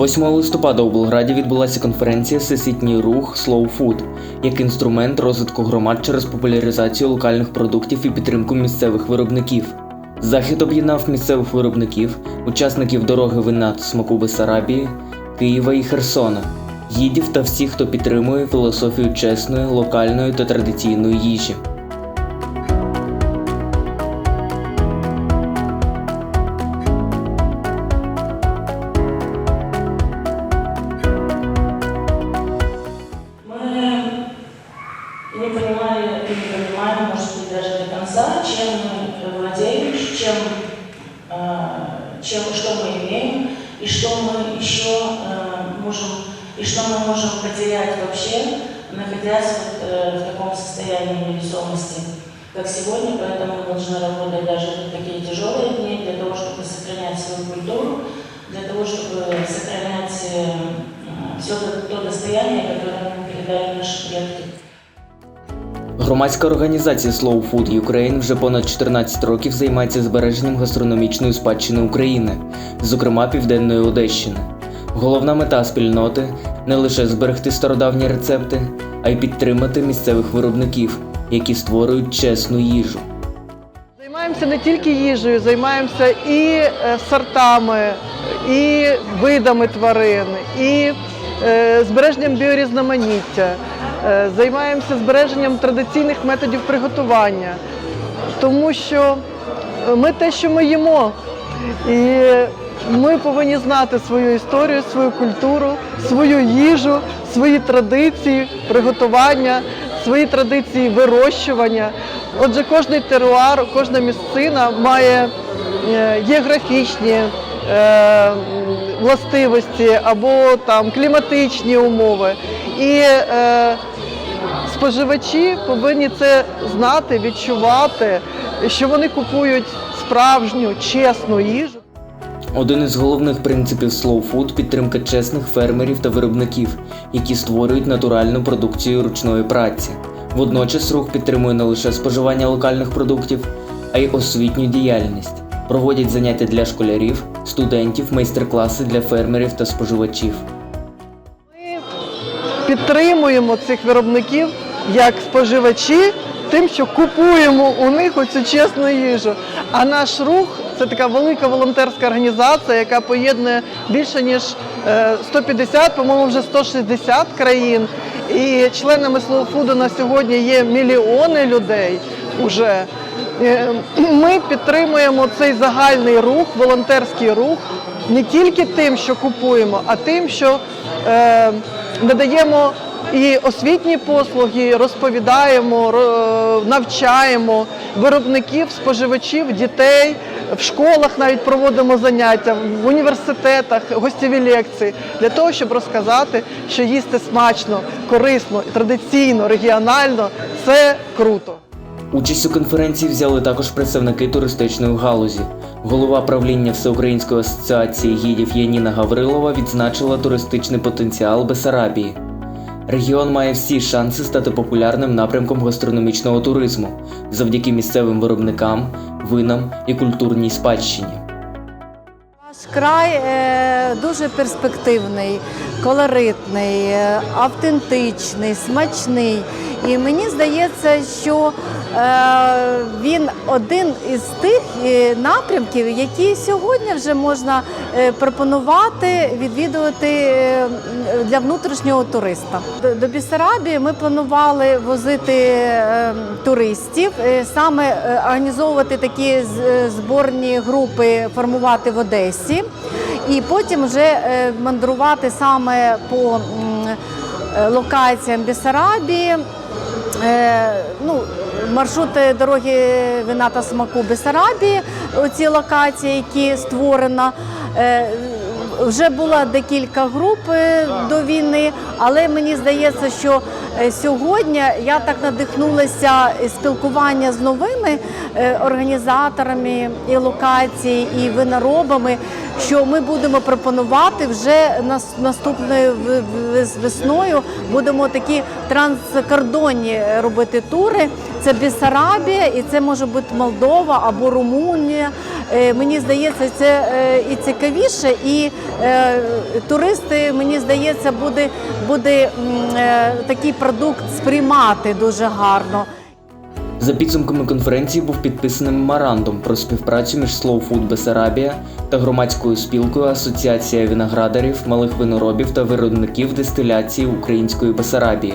8 листопада у Болграді відбулася конференція Всесвітній рух Slow Food як інструмент розвитку громад через популяризацію локальних продуктів і підтримку місцевих виробників. Захід об'єднав місцевих виробників, учасників дороги вина смаку Бесарабії, Києва і Херсона, гідів та всіх, хто підтримує філософію чесної, локальної та традиційної їжі. Чем, э, чем, что мы имеем, и что мы еще э, можем, и что мы можем потерять вообще, находясь вот, э, в таком состоянии невесомости, как сегодня, поэтому мы должны работать даже в такие тяжелые дни для того, чтобы сохранять свою культуру, для того, чтобы сохранять все то достояние, которое нам передали наши предки. Громадська організація Slow Food Ukraine вже понад 14 років займається збереженням гастрономічної спадщини України, зокрема Південної Одещини. Головна мета спільноти не лише зберегти стародавні рецепти, а й підтримати місцевих виробників, які створюють чесну їжу. Займаємося не тільки їжею, займаємося і е, сортами, і видами тварин, і е, збереженням біорізноманіття, займаємося збереженням традиційних методів приготування, тому що ми те, що ми їмо. І ми повинні знати свою історію, свою культуру, свою їжу, свої традиції приготування, свої традиції вирощування. Отже, кожний теруар, кожна місцина має е, географічні е, властивості або там кліматичні умови. І е, споживачі повинні це знати, відчувати, що вони купують справжню, чесну їжу. Один із головних принципів Slow Food – підтримка чесних фермерів та виробників, які створюють натуральну продукцію ручної праці. Водночас рух підтримує не лише споживання локальних продуктів, а й освітню діяльність. Проводять заняття для школярів, студентів, майстер-класи для фермерів та споживачів. Ми підтримуємо цих виробників як споживачі, тим, що купуємо у них оцю чесну їжу. А наш рух це така велика волонтерська організація, яка поєднує більше ніж е, 150, по-моєму, вже 160 країн. І членами Slow Food на сьогодні є мільйони людей уже. Е, Ми підтримуємо цей загальний рух, волонтерський рух не тільки тим, що купуємо, а тим, що е, надаємо і освітні послуги, розповідаємо, навчаємо виробників, споживачів, дітей. В школах навіть проводимо заняття, в університетах, гостєві лекції для того, щоб розказати, що їсти смачно, корисно, традиційно, регіонально це круто. Участь у конференції взяли також представники туристичної галузі. Голова правління Всеукраїнської асоціації гідів Яніна Гаврилова відзначила туристичний потенціал Бесарабії. Регіон має всі шанси стати популярним напрямком гастрономічного туризму завдяки місцевим виробникам, винам і культурній спадщині. Наш край е, дуже перспективний, колоритний, е, автентичний, смачний. І мені здається, що е, він один із тих е, напрямків, які сьогодні вже можна е, пропонувати відвідувати для внутрішнього туриста. До, Бісарабії ми планували возити туристів, саме організовувати такі зборні групи, формувати в Одесі, і потім вже мандрувати саме по локаціям Бісарабії. Е, ну, маршрути дороги вина та смаку Бесарабії, оці локації, які створено. Е, вже була декілька груп е, до війни, але мені здається, що сьогодні я так надихнулася спілкування з новими е, організаторами і локацій, і виноробами, що ми будемо пропонувати вже наступною весною. Будемо такі транскордонні робити тури це Бессарабія, і це може бути Молдова або Румунія. Е, Мені здається, це е, і цікавіше, і е, туристи, мені здається, буде, буде такий продукт сприймати дуже гарно. За підсумками конференції був підписаний меморандум про співпрацю між Slow Food Бесарабія та громадською спілкою Асоціація виноградарів, малих виноробів та виробників дистиляції Української Бесарабії.